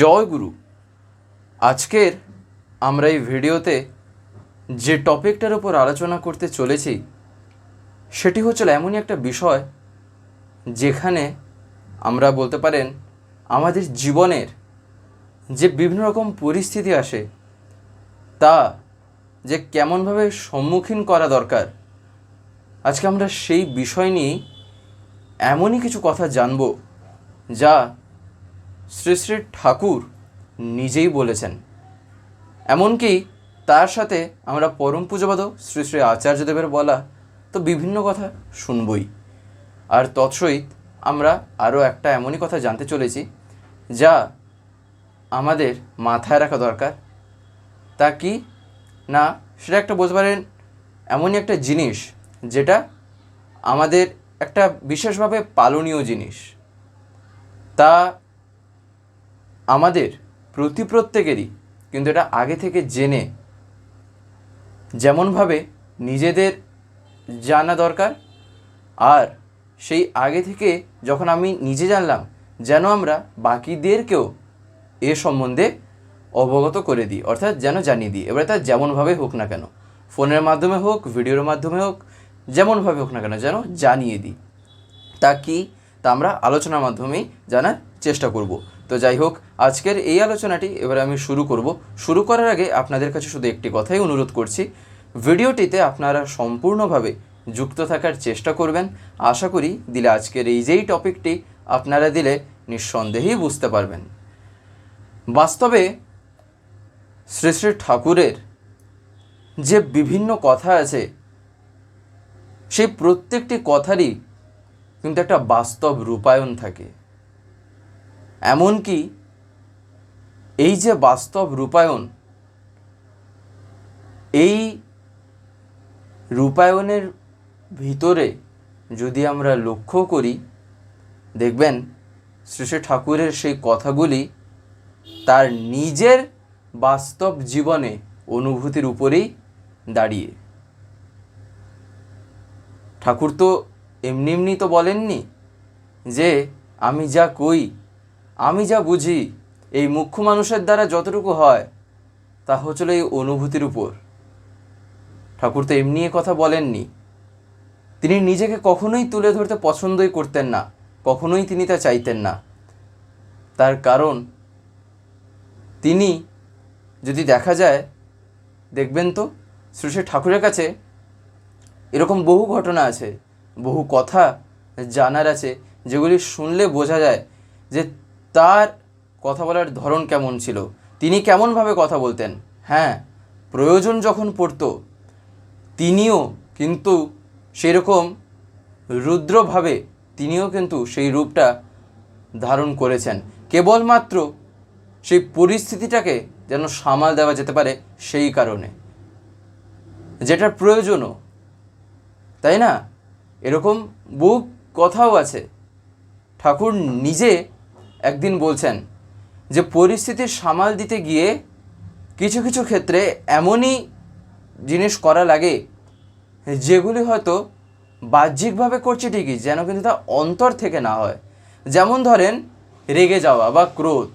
জয় গুরু। আজকের আমরা এই ভিডিওতে যে টপিকটার উপর আলোচনা করতে চলেছি, সেটি হচ্ছিল এমনই একটা বিষয় যেখানে আমরা বলতে পারেন আমাদের জীবনের যে বিভিন্ন রকম পরিস্থিতি আসে, তা যে কেমনভাবে সম্মুখীন করা দরকার, আজকে আমরা সেই বিষয় নিয়েই এমনই কিছু কথা জানব যা শ্রী শ্রী ঠাকুর নিজেই বলেছেন। এমনকি তার সাথে আমরা পরম পূজবাদ শ্রী শ্রী আচার্যদেবের বলা তো বিভিন্ন কথা শুনবই। আর তৎসহিত আমরা আরও একটা এমনই কথা জানতে চলেছি, যা আমাদের মাথায় রাখা দরকার। তা কি? না, সেটা একটা বলতে পারেন এমনই একটা জিনিস যেটা আমাদের একটা বিশেষভাবে পালনীয় জিনিস। তা আমাদের প্রতি প্রত্যেকেরই, কিন্তু এটা আগে থেকে জেনে যেমনভাবে নিজেদের জানা দরকার, আর সেই আগে থেকে যখন আমি নিজে জানলাম যেন আমরা বাকিদেরকেও এ সম্বন্ধে অবগত করে দিই, অর্থাৎ যেন জানিয়ে দিই। এবারে তা যেমনভাবে হোক না কেন, ফোনের মাধ্যমে হোক, ভিডিওর মাধ্যমে হোক, যেমনভাবে হোক না কেন যেন জানিয়ে দিই। তা কি? তা আমরা আলোচনার মাধ্যমেই জানার চেষ্টা করব। তো যাই হোক, আজকের এই আলোচনাটি এবারে আমি শুরু করব। শুরু করার আগে আপনাদের কাছে শুধু একটি কথাই অনুরোধ করছি, ভিডিওটিতে আপনারা সম্পূর্ণভাবে যুক্ত থাকার চেষ্টা করবেন। আশা করি দিলে আজকের এই যেই টপিকটি আপনারা দিলে নিঃসন্দেহেই বুঝতে পারবেন। বাস্তবে শ্রী শ্রী ঠাকুরের যে বিভিন্ন কথা আছে, সেই প্রত্যেকটি কথারই কিন্তু একটা বাস্তব রূপায়ণ থাকে। এমনকি এই যে বাস্তব রূপায়ণ, এই রূপায়ণের ভিতরে যদি আমরা লক্ষ্য করি, দেখবেন শ্রী ঠাকুরের সেই কথাগুলি তার নিজের বাস্তব জীবনে অনুভূতির উপরেই দাঁড়িয়ে। ঠাকুর তো এমনি এমনি তো বলেননি যে, আমি যা কই আমি যা বুঝি, এই মুখ্য মানুষের দ্বারা যতটুকু হয়, তা হচ্ছিল এই অনুভূতির উপর। ঠাকুর তো এমনি কথা বলেননি। তিনি নিজেকে কখনোই তুলে ধরতে পছন্দই করতেন না, কখনোই তিনি তা চাইতেন না। তার কারণ, তিনি যদি দেখা যায়, দেখবেন তো শ্রী ঠাকুরের কাছে এরকম বহু ঘটনা আছে, বহু কথা জানার আছে, যেগুলি শুনলে বোঝা যায় যে তার কথা বলার ধরন কেমন ছিল? তিনি কেমনভাবে কথা বলতেন? হ্যাঁ প্রয়োজন যখন পড়তো, তিনিও কিন্তু সেরকম রুদ্রভাবে তিনিও কিন্তু সেই রূপটা ধারণ করেছেন। কেবলমাত্র সেই পরিস্থিতিটাকে যেন সামাল দেওয়া যেতে পারে সেই কারণে। যেটার প্রয়োজনও, তাই না? এরকম বহু কথাও আছে। ঠাকুর নিজে একদিন বলছেন যে পরিস্থিতির সামাল দিতে গিয়ে কিছু কিছু ক্ষেত্রে এমনই জিনিস করা লাগে যেগুলি হয়তো বাহ্যিকভাবে করছে ঠিকই, যেন কিন্তু তা অন্তর থেকে না হয়। যেমন ধরেন, রেগে যাওয়া বা ক্রোধ।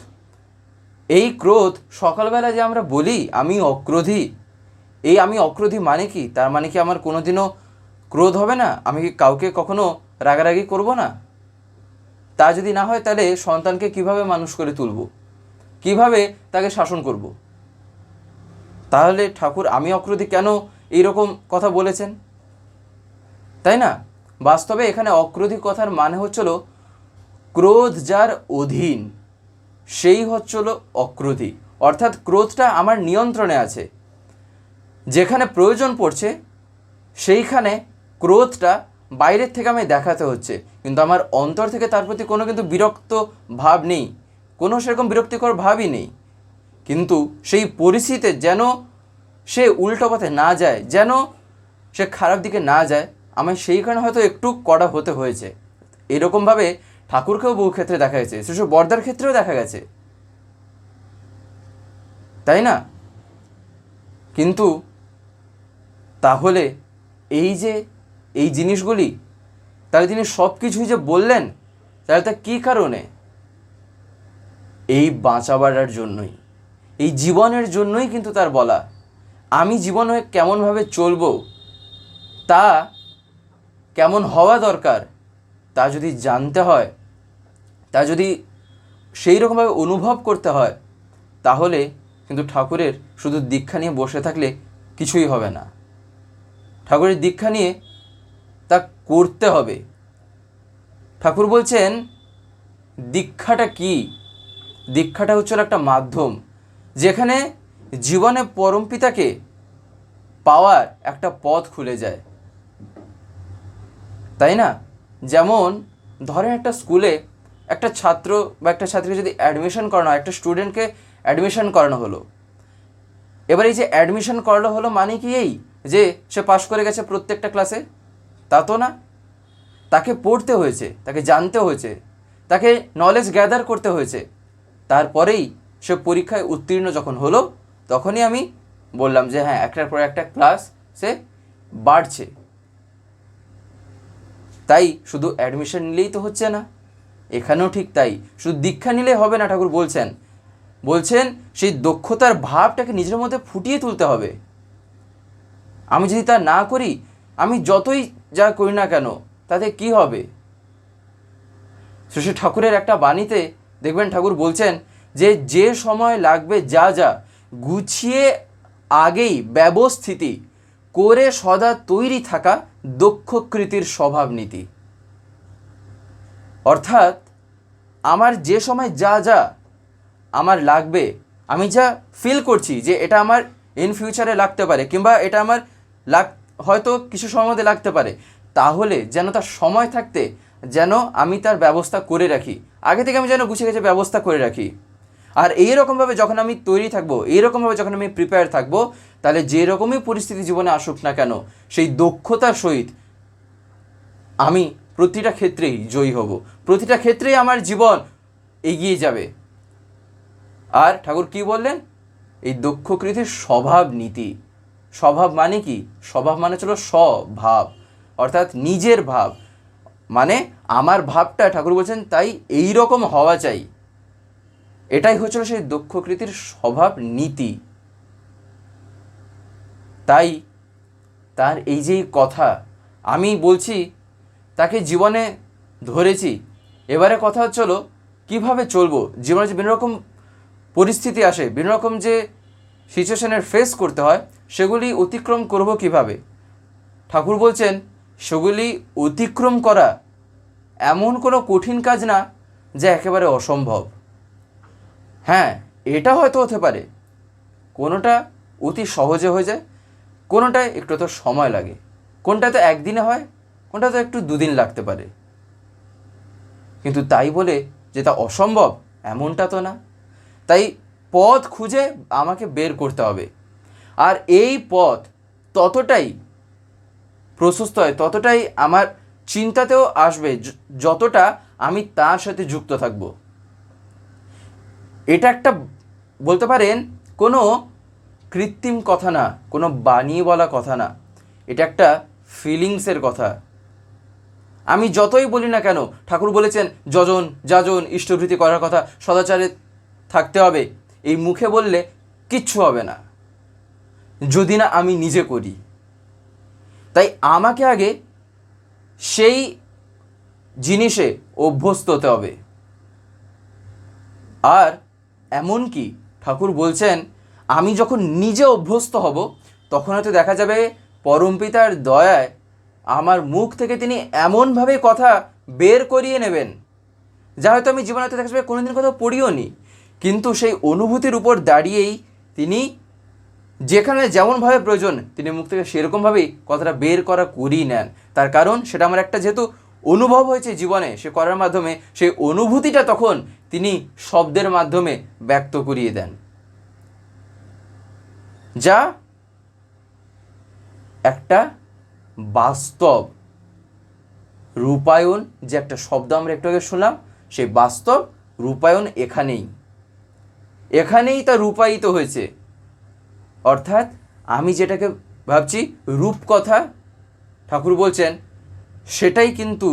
এই ক্রোধ সকালবেলা যে আমরা বলি, আমি অক্রোধী, এই আমি অক্রোধী মানে কি? তার মানে কি আমার কোনোদিনও ক্রোধ হবে না? আমি কি কাউকে কখনো রাগারাগি করব না? তা যদি না হয়, তাহলে সন্তানকে কীভাবে মানুষ করে তুলব? কীভাবে তাকে শাসন করব? তাহলে ঠাকুর, আমি অক্রোধী কেন এইরকম কথা বলেছেন? তাই না? বাস্তবে এখানে অক্রোধী কথার মানে হচ্ছিল, ক্রোধ যার অধীন, সেই হচ্ছিল অক্রোধী অর্থাৎ ক্রোধটা আমার নিয়ন্ত্রণে আছে। যেখানে প্রয়োজন পড়ছে, সেইখানে ক্রোধটা বাইরের থেকে আমি দেখাতে হচ্ছে। কিন্তু আমার অন্তর থেকে তার প্রতি কোনো কিন্তু বিরক্ত ভাব নেই। কোনো সেরকম বিরক্তিকর ভাবই নেই। কিন্তু সেই পরিস্থিতিতে যেন সে উল্টো পথে না যায়, যেন সে খারাপ দিকে না যায় আমার সেইখানে হয়তো একটু কড়া হতে হয়েছে। এরকমভাবে ঠাকুরকেও বহু ক্ষেত্রে দেখা গেছে সেসব বর্দার ক্ষেত্রেও দেখা গেছে। তাই না? কিন্তু তাহলে এই যে এই জিনিসগুলি, তাহলে তিনি সব কিছুই যে বললেন, তাহলে তা কী কারণে? এই বাঁচাবার জন্যই, এই জীবনের জন্যই কিন্তু তার বলা। আমি জীবনে কেমনভাবে চলবো, তা কেমন হওয়া দরকার, তা যদি জানতে হয়, তা যদি সেই রকমভাবে অনুভব করতে হয়, তাহলে কিন্তু ঠাকুরের শুধু দীক্ষা নিয়ে বসে থাকলে কিছুই হবে না। ঠাকুরের দীক্ষা নিয়ে করতে হবে। ঠাকুর বলছেন, দীক্ষাটা কি? দীক্ষাটা হচ্ছে একটা মাধ্যম, যেখানে জীবনে পরমপিতাকে পাওয়ার একটা পথ খুলে যায়। তাই না? যেমন ধরেন একটা স্কুলে একটা ছাত্র বা একটা ছাত্রীকে যদি অ্যাডমিশন করানো হয়, একটা স্টুডেন্টকে অ্যাডমিশন করানো হলো। এবার এই যে অ্যাডমিশন করানো হলো মানে কি এই? যে সে পাশ করে গেছে প্রত্যেকটা ক্লাসে তা তো না। তাকে পড়তে হয়েছে, তাকে জানতে হয়েছে, তাকে নলেজ গ্যাদার করতে হয়েছে। তারপরেই সে পরীক্ষায় উত্তীর্ণ যখন হলো, তখনই আমি বললাম যে হ্যাঁ একটার পর একটা ক্লাস সে বাড়ছে। তাই শুধু অ্যাডমিশন নিলেই তো হচ্ছে না। এখানেও ঠিক তাই। শুধু দীক্ষা নিলে হবে না, ঠাকুর বলছেন। বলছেন সেই দক্ষতার ভাবটাকে নিজের মধ্যে ফুটিয়ে তুলতে হবে। আমি যদি তা না করি, আমি যতই যা করি না কেন, তাতে কি হবে? শ্রী ঠাকুরের একটা বাণীতে দেখবেন ঠাকুর বলছেন যে যে সময় লাগবে যা যা, গুছিয়ে আগেই ব্যবস্থিতি, করে সদা তৈরি থাকা দক্ষকৃতির স্বভাব নীতি। অর্থাৎ, আমার যে সময় যা যা আমার লাগবে, আমি যা ফিল করছি যে এটা আমার ইন ফিউচারে লাগতে পারে, কিংবা এটা আমার লাগ হয়তো কিছু সময় মধ্যে লাগতে পারে। তাহলে যেন তার সময় থাকতে যেন আমি তার ব্যবস্থা করে রাখি। আগে থেকে আমি যেন গুছিয়ে গেছে ব্যবস্থা করে রাখি। আর এই রকমভাবে যখন আমি তৈরি থাকব এইরকমভাবে যখন আমি প্রিপেয়ার থাকব, তাহলে যে রকমই পরিস্থিতি জীবনে আসুক না কেন, সেই দক্ষতার সহিত আমি প্রতিটা ক্ষেত্রেই জয়ী হব। প্রতিটা ক্ষেত্রেই আমার জীবন এগিয়ে যাবে। আর ঠাকুর কি বললেন? এই দক্ষকৃতির স্বভাব নীতি স্বভাব মানে কি? স্বভাব মানে ছিল স্বভাব। অর্থাৎ নিজের ভাব। মানে আমার ভাবটা ঠাকুর বলছেন, তাই এই রকম হওয়া চাই। এটাই হচ্ছিল সেই দক্ষকৃতির স্বভাব নীতি। তাই তার এই যে কথা, আমি বলছি, তাকে জীবনে ধরেছি। এবারে কথা হচ্ছিল কীভাবে চলবো? জীবনে যে বিভিন্ন রকম পরিস্থিতি আসে, বিভিন্ন রকম যে সিচুয়েশনের ফেস করতে হয় সেগুলি অতিক্রম করব কীভাবে? ঠাকুর বলছেন, সেগুলি অতিক্রম করা এমন কোনো কঠিন কাজ না যা একেবারে অসম্ভব। হ্যাঁ এটা হয়তো হতে পারে। কোনোটা অতি সহজে হয়ে যায়, কোনোটায় একটু তো সময় লাগে। কোনটা তো একদিনে হয়, কোনটা তো একটু দুদিন লাগতে পারে। কিন্তু তাই বলে যে তা অসম্ভব, এমনটা তো না। তাই পথ খুঁজে আমাকে বের করতে হবে। আর এই পথ ততটাই প্রশস্ত হয়, ততটাই আমার চিন্তাতেও আসবে যতটা আমি তার সাথে যুক্ত থাকব। এটা একটা বলতে পারেন কোনো কৃত্রিম কথা না, কোনো বানিয়ে বলা কথা না। এটা একটা ফিলিংসের কথা। আমি যতই বলি না কেন, ঠাকুর বলেছেন, যজন, যাজন, ইষ্টভৃতি করার কথা সদাচারে থাকতে হবে। এই মুখে বললে কিচ্ছু হবে না। যদি না আমি নিজে করি। তাই আমাকে আগে সেই জিনিসে অভ্যস্ত হতে হবে। আর এমন কি, ঠাকুর বলছেন, আমি যখন নিজে অভ্যস্ত হব, তখন হয়তো দেখা যাবে পরমপিতার দয়ায় আমার মুখ থেকে তিনি এমনভাবে কথা বের করিয়ে নেবেন, যা হয়তো আমি জীবনে হয়তো দেখা যাবে কোনোদিন কোথাও পড়িও নি কিন্তু সেই অনুভূতির উপর দাঁড়িয়েই তিনি যেখানে যেমনভাবে প্রয়োজন তিনি মুখ থেকে সেরকমভাবেই কথাটা বের করা করিয়ে নেন। তার কারণ সেটা আমার একটা যেহেতু অনুভব হয়েছে জীবনে, সে করার মাধ্যমে সেই অনুভূতিটা তখন তিনি শব্দের মাধ্যমে ব্যক্ত করিয়ে দেন। যা একটা বাস্তব রূপায়ণ যে একটা শব্দ আমরা একটু আগে শুনলাম, সেই বাস্তব রূপায়ণ এখানেই। এখানেই তা রূপায়িত হয়েছে। অর্থাৎ আমি যেটাকে ভাবছি রূপকথা, ঠাকুর বলছেন, সেটাই কিন্তু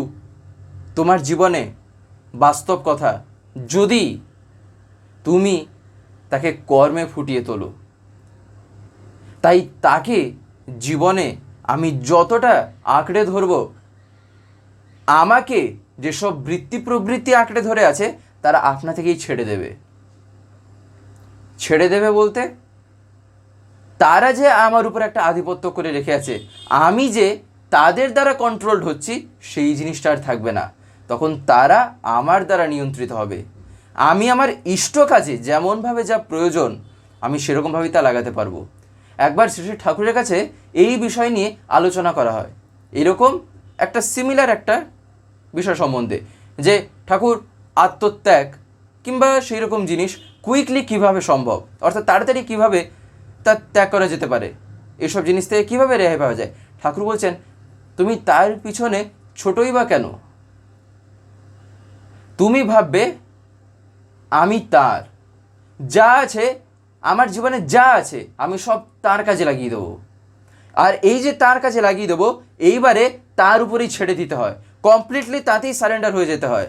তোমার জীবনে বাস্তব কথা যদি তুমি তাকে কর্মে ফুটিয়ে তোলো। তাই তাকে জীবনে আমি যতটা আঁকড়ে ধরব, আমাকে যেসব বৃত্তি প্রবৃত্তি আঁকড়ে ধরে আছে, তারা আপনা থেকেই ছেড়ে দেবে। ছেড়ে দেবে বলতে তারা যে আমার উপর একটা আধিপত্য করে রেখে আছে, আমি যে তাদের দ্বারা কন্ট্রোলড হচ্ছি, সেই জিনিসটা আর থাকবে না। তখন তারা আমার দ্বারা নিয়ন্ত্রিত হবে। আমি আমার ইষ্ট কাজে যেমনভাবে যা প্রয়োজন, আমি সেরকমভাবেই তা লাগাতে পারব। একবার শ্রী শ্রী ঠাকুরের কাছে এই বিষয় নিয়ে আলোচনা করা হয়। এরকম একটা সিমিলার একটা বিষয় সম্বন্ধে যে ঠাকুর আত্মত্যাগ কিংবা সেই রকম জিনিস কুইকলি কীভাবে সম্ভব? অর্থাৎ তাড়াতাড়ি কীভাবে তা ত্যাগ করা যেতে পারে। এসব জিনিস থেকে কীভাবে রেহাই পাওয়া যায়? ঠাকুর বলছেন, তুমি তার পিছনে ছোটই বা কেন? তুমি ভাববে, আমি তার। যা আছে, আমার জীবনে যা আছে, আমি সব তার কাজে লাগিয়ে দেবো। আর এই যে তার কাজে লাগিয়ে দেবো, এইবারে তার উপরেই ছেড়ে দিতে হয়। কমপ্লিটলি তাতেই সারেন্ডার হয়ে যেতে হয়।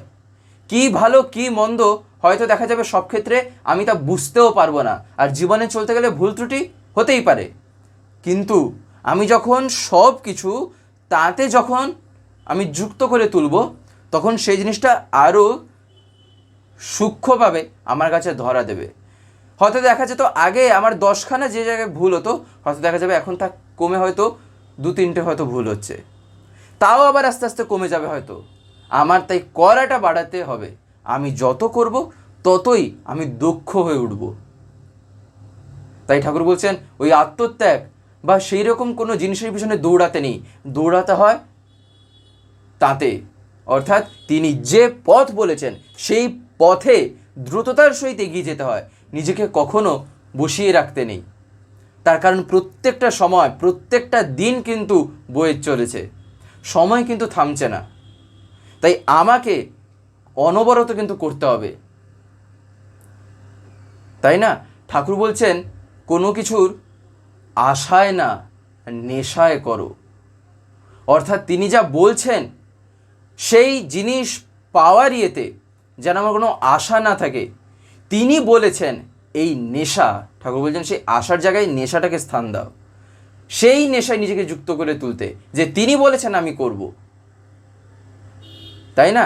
কি ভালো, কি মন্দ হয়তো দেখা যাবে সব ক্ষেত্রে আমি তা বুঝতেও পারব না। আর জীবনে চলতে গেলে ভুল ত্রুটি হতেই পারে। কিন্তু আমি যখন সব কিছু তাতে যখন আমি যুক্ত করে তুলব, তখন সেই জিনিসটা আরও সূক্ষ্মভাবে আমার কাছে ধরা দেবে। হয়তো দেখা যেত আগে আমার দশখানা যে জায়গায় ভুল হতো, হয়তো দেখা যাবে এখন তা কমে হয়তো দু তিনটে হয়তো ভুল হচ্ছে। তাও আবার আস্তে আস্তে কমে যাবে হয়তো। আমার তাই করাটা বাড়াতে হবে। আমি যত করব, ততই আমি দক্ষ হয়ে উঠব। তাই ঠাকুর বলছেন, ওই আত্মত্যাগ বা সেই রকম কোনো জিনিসের পিছনে দৌড়াতে নেই। দৌড়াতে হয় তাতে। অর্থাৎ তিনি যে পথ বলেছেন, সেই পথে দ্রুততার সহিত এগিয়ে যেতে হয়। নিজেকে কখনো বসিয়ে রাখতে নেই। তার কারণ প্রত্যেকটা সময়, প্রত্যেকটা দিন কিন্তু বয়ে চলেছে। সময় কিন্তু থামছে না। তাই আমাকে অনবরত কিন্তু করতে হবে। তাই না? ঠাকুর বলছেন, কোনো কিছুর আশায় না, নেশায় করো। অর্থাৎ তিনি যা বলছেন, সেই জিনিস পাওয়ার ইয়েতে যেন আমার কোনো আশা না থাকে, তিনি বলেছেন, এই নেশা, ঠাকুর বলছেন, সেই আশার জায়গায় নেশাটাকে স্থান দাও। সেই নেশায় নিজেকে যুক্ত করে তুলতে, যে তিনি বলেছেন আমি করব। তাই না?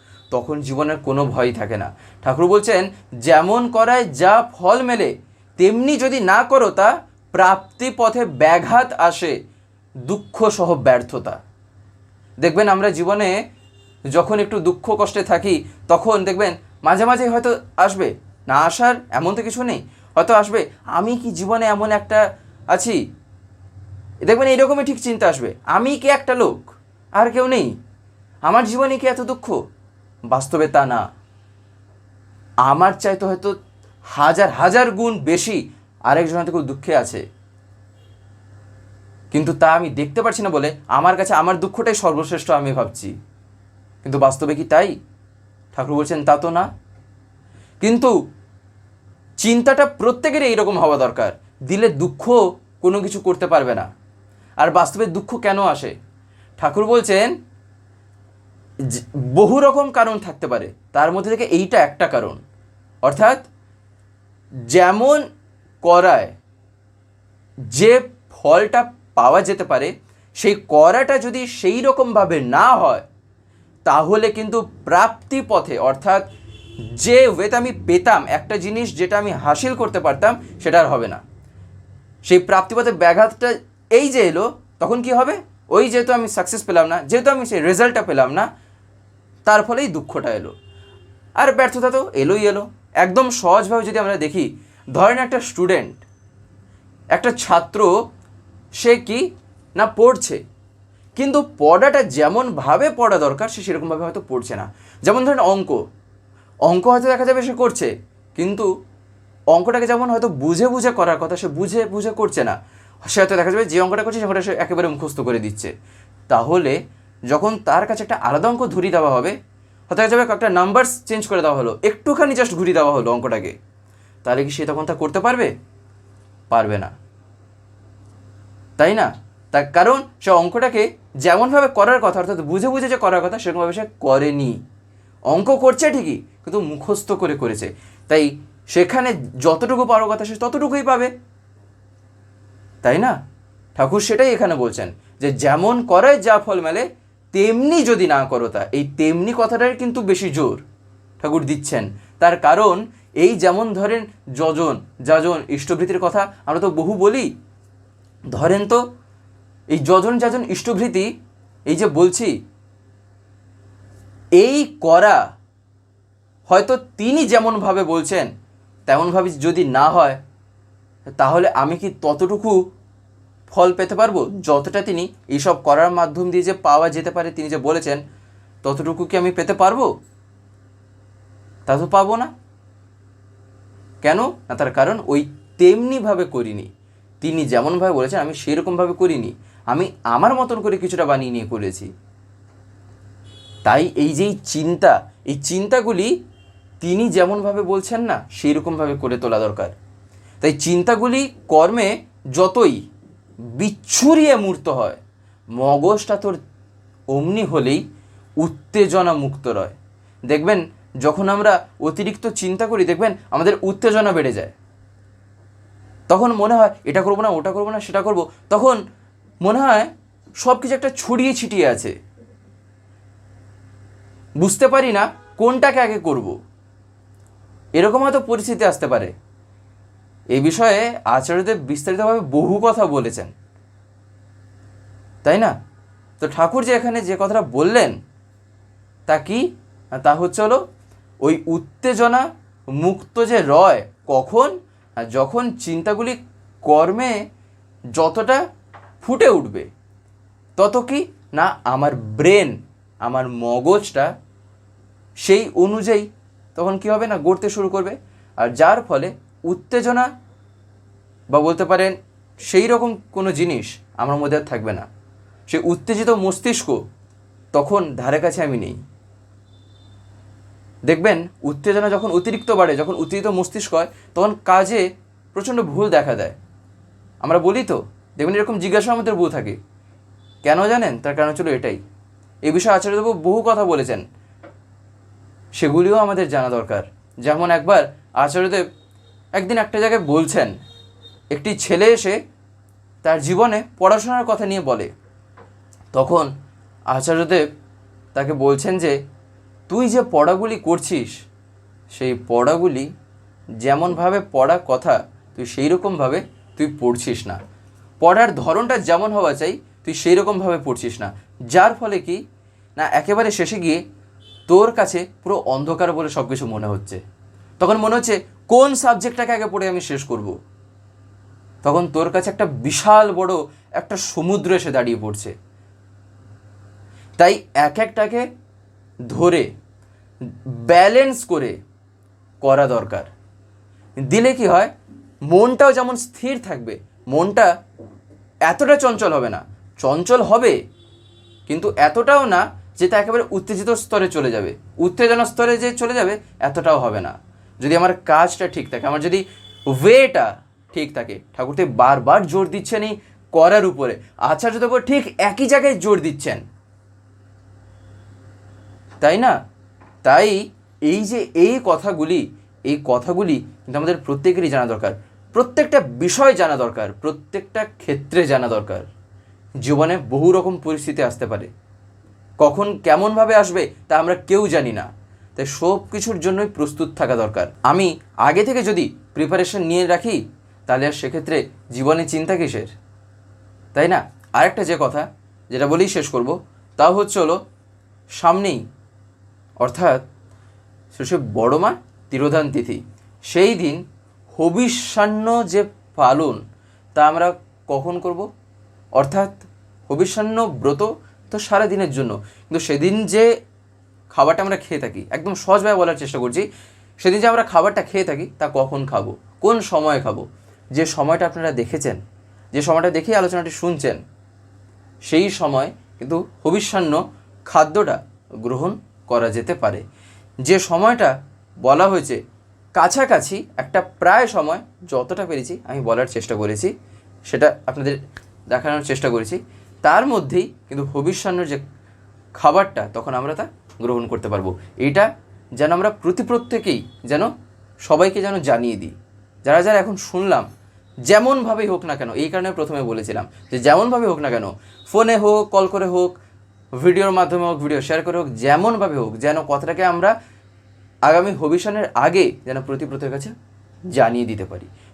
তখন জীবনের কোনো ভয় থাকে না। ঠাকুর বলছেন, যেমন করায় যা ফল মেলে, তেমনি যদি না করো তা প্রাপ্তি পথে ব্যাঘাত আসে, দুঃখ সহ ব্যর্থতা। দেখবেন আমরা জীবনে যখন একটু দুঃখ কষ্টে থাকি, তখন দেখবেন মাঝে মাঝে হয়তো আসবে, না আসার এমন তো কিছু নেই। হয়তো আসবে, আমি কি জীবনে এমন একটা আছি? দেখবেন এইরকমই ঠিক চিন্তা আসবে, আমি কি একটা লোক? আর কেউ নেই? আমার জীবনে কি এত দুঃখ? বাস্তবে তা না। আমার চাইতে হয়তো হাজার হাজার গুণ বেশি আরেকজন হয়তো খুব দুঃখে আছে। কিন্তু তা আমি দেখতে পারছি না বলে আমার কাছে আমার দুঃখটাই সর্বশ্রেষ্ঠ আমি ভাবছি। কিন্তু বাস্তবে কি তাই? ঠাকুর বলছেন, তা তো না। কিন্তু চিন্তাটা প্রত্যেকেরই এইরকম হওয়া দরকার। দিলে দুঃখ কোনো কিছু করতে পারবে না। আর বাস্তবে দুঃখ কেন আসে? ঠাকুর বলছেন বহু রকম কারণ থাকতে পারে। তার মধ্যে থেকে এইটা একটা কারণ। অর্থাৎ যেমন করায় যে ফলটা পাওয়া যেতে পারে, সেই করাটা যদি সেই রকমভাবে না হয়, তাহলে কিন্তু প্রাপ্তি পথে, অর্থাৎ যে ওয়েতে আমি পেতাম, একটা জিনিস যেটা আমি হাসিল করতে পারতাম, সেটা আর হবে না। সেই প্রাপ্তিপথে ব্যাঘাতটা এই যে এলো, তখন কি হবে? ওই যেহেতু আমি সাকসেস পেলাম না, যেহেতু আমি সেই রেজাল্টটা পেলাম না তার ফলেই দুঃখটা এলো। আর ব্যর্থতা তো এলোই এলো। একদম সহজভাবে যদি আমরা দেখি, ধরেন একটা স্টুডেন্ট একটা ছাত্র, সে কি না পড়ছে? কিন্তু পড়াটা যেমনভাবে পড়া দরকার, সে সেরকমভাবে হয়তো পড়ছে না। যেমন ধরেন অঙ্ক। অঙ্ক হয়তো দেখা যাবে সে করছে, কিন্তু অঙ্কটাকে যেমন হয়তো বুঝে বুঝে করার কথা, সে বুঝে বুঝে করছে না। সে হয়তো দেখা যাবে যে অঙ্কটা করছে সে অঙ্কটা সে একেবারে মুখস্থ করে দিচ্ছে। তাহলে যখন তার কাছে একটা আলাদা অঙ্ক ধরিয়ে দেওয়া হবে দেখা যাবে একটা নাম্বারস চেঞ্জ করে দেওয়া হলো, একটুখানি জাস্ট ঘুরিয়ে দেওয়া হলো অঙ্কটাকে, তাহলে কি সে তখন তা করতে পারবে? পারবে না। তাই না? তার কারণ সে অঙ্কটাকে যেমনভাবে করার কথা, অর্থাৎ বুঝে বুঝে যে করার কথা, সেরকমভাবে সে করেনি। অঙ্ক করছে ঠিকই, কিন্তু মুখস্থ করে করেছে। তাই সেখানে যতটুকু পাওয়ার কথা, সে ততটুকুই পাবে। তাই না? ঠাকুর সেটাই এখানে বলছেন যে, যেমন করে যা ফল মেলে তেমনি যদি না করো তা, এই তেমনি কথাটার কিন্তু বেশি জোর ঠাকুর দিচ্ছেন। তার কারণ, এই যেমন ধরেন যজন, যাজন, ইষ্টভৃতির কথা আমরা তো বহু বলি। ধরেন তো, এই যজন, যাজন, ইষ্টভৃতি, এই যে বলছি, এই করা হয়তো তিনি যেমনভাবে বলছেন, তেমনভাবে যদি না হয়, তাহলে আমি কি ততটুকু ফল পেতে পারব? যতটা তিনি এইসব করার মাধ্যম দিয়ে যে পাওয়া যেতে পারে, তিনি যে বলেছেন, ততটুকু কি আমি পেতে পারব? তা তো পাবো না। কেন? না, তার কারণ ওই তেমনিভাবে করিনি। তিনি যেমনভাবে বলেছেন, আমি সেরকমভাবে করিনি। আমি আমার মতন করে কিছুটা বানিয়ে নিয়ে করেছি। তাই এই যে এই চিন্তা, এই চিন্তাগুলি তিনি যেমনভাবে বলছেন না সেই রকমভাবে করে তোলা দরকার। তাই চিন্তাগুলি কর্মে যতই বিচ্ছুরিয়ে মূর্ত হয়। মগজটা তোর অমনি হলেই উত্তেজনা মুক্ত রয়। দেখবেন, যখন আমরা অতিরিক্ত চিন্তা করি, দেখবেন আমাদের উত্তেজনা বেড়ে যায়। তখন মনে হয়, এটা করব না, ওটা করব না, সেটা করব। তখন মনে হয় সব কিছু একটা ছড়িয়ে ছিটিয়ে আছে। বুঝতে পারি না কোনটাকে আগে করব। এরকম হয়তো পরিস্থিতি আসতে পারে। এই বিষয়ে আচার্যদেব বিস্তারিতভাবে বহু কথা বলেছেন। তাই না? তো ঠাকুর যে এখানে যে কথাটা বললেন, তা কি? তা হচ্ছে হলো, ওই উত্তেজনা মুক্ত যে রয়, কখন? যখন চিন্তাগুলি কর্মে যতটা ফুটে উঠবে, তত কি? না, আমার ব্রেন, আমার মগজটা সেই অনুযায়ী তখন কি হবে না গড়তে শুরু করবে? আর যার ফলে উত্তেজনা বা বলতে পারেন সেই রকম কোনো জিনিস আমার মধ্যে আর থাকবে না। সে উত্তেজিত মস্তিষ্ক তখন ধারে কাছে আমি নেই। দেখবেন উত্তেজনা যখন অতিরিক্ত বাড়ে, যখন উত্তেজিত মস্তিষ্ক হয়, তখন কাজে প্রচণ্ড ভুল দেখা দেয়। আমরা বলি তো, দেখবেন এরকম জিজ্ঞাসা আমাদের বউ থাকে। কেন জানেন? তার কারণ ছিল এটাই। এই বিষয়ে আচার্যদেব বহু কথা বলেছেন। সেগুলিও আমাদের জানা দরকার। যেমন একবার আচার্যদেব একদিন একটা জায়গায় বলছেন, একটি ছেলে এসে তার জীবনে পড়াশোনার কথা নিয়ে বলে। তখন আচার্যদেব তাকে বলছেন যে, তুই যে পড়াগুলি করছিস, সেই পড়াগুলি যেমনভাবে পড়া কথা, তুই সেই রকমভাবে তুই পড়ছিস না। পড়ার ধরনটা যেমন হওয়া চাই, তুই সেই রকমভাবে পড়ছিস না। যার ফলে কি, না, একেবারে শেষে গিয়ে তোর কাছে পুরো অন্ধকার বলে সব কিছু মনে হচ্ছে। তখন মনে হচ্ছে কোন সাবজেক্টটাকে আগে পড়ে আমি শেষ করব? তখন তোর কাছে একটা বিশাল বড় একটা সমুদ্র এসে দাঁড়িয়ে পড়ছে। তাই এক একটাকে ধরে ব্যালেন্স করে করা দরকার। দিলে কি হয়? মনটাও যেমন স্থির থাকবে, মনটা এতটা চঞ্চল হবে না। চঞ্চল হবে, কিন্তু এতটাও না যে তা একেবারে উত্তেজিত স্তরে চলে যাবে। উত্তেজনা স্তরে যে চলে যাবে, এতটাও হবে না। যদি আমার কাজটা ঠিক থাকে, আমার যদি ওয়েটা ঠিক থাকে ঠাকুরদেব বারবার জোর দিচ্ছেন এই করার উপরে। আচার্যদেব ঠিক একই জায়গায় জোর দিচ্ছেন। তাই না? তাই এই যে এই কথাগুলি এই কথাগুলি কিন্তু আমাদের প্রত্যেকেরই জানা দরকার। প্রত্যেকটা বিষয় জানা দরকার, প্রত্যেকটা ক্ষেত্রে জানা দরকার। জীবনে বহু রকম পরিস্থিতি আসতে পারে। কখন কেমনভাবে আসবে তা আমরা কেউ জানি না। তাই সব কিছুর জন্যই প্রস্তুত থাকা দরকার। আমি আগে থেকে যদি প্রিপারেশন নিয়ে রাখি, তাহলে আর সেক্ষেত্রে জীবনে চিন্তা কিসের? তাই না? আরেকটা যে কথা, যেটা বলেই শেষ করব, তা হচ্ছে হলো, সামনেই, অর্থাৎ শেষে বড় মা তিরোধান তিথি। সেই দিন হবিষ্যান্ন যে পালন, তা আমরা কখন করব? অর্থাৎ হবিষ্যান্ন ব্রত তো সারা দিনের জন্য, কিন্তু সেদিন যে খাবারটা আমরা খেয়ে থাকি। একদম সহজভাবে বলার চেষ্টা করছি, সেদিন যে আমরা খাবারটা খেয়ে থাকি, তা কখন খাব? কোন সময়ে খাব? যে সময়টা আপনারা দেখেছেন, যে সময়টা দেখেই আলোচনাটি শুনছেন, সেই সময় কিন্তু হবিষ্যান্ন খাদ্যটা গ্রহণ করা যেতে পারে। যে সময়টা বলা হয়েছে, কাছাকাছি একটা প্রায় সময় যতটা পেরেছি আমি বলার চেষ্টা করেছি, সেটা আপনাদের দেখানোর চেষ্টা করেছি। তার মধ্যেই কিন্তু হবিষ্যান্নর যে খাবারটা, তখন আমরা তা গ্রহণ করতে পারব। এটা যেন আমরা প্রতি প্রত্যেকেই যেন সবাইকে যেন জানিয়ে দিই। যারা যারা এখন শুনলাম, যেমনভাবেই হোক না কেন, এই কারণে প্রথমে বলেছিলাম যে যেমনভাবে হোক না কেন, ফোনে হোক, কল করে হোক, ভিডিওর মাধ্যমে হোক, ভিডিও শেয়ার করে হোক, যেমনভাবে হোক, যেন কথাটাকে আমরা আগামী ভবিষ্যণের আগে যেন প্রতি প্রত্যেকের কাছে জানিয়ে দিতে পারি।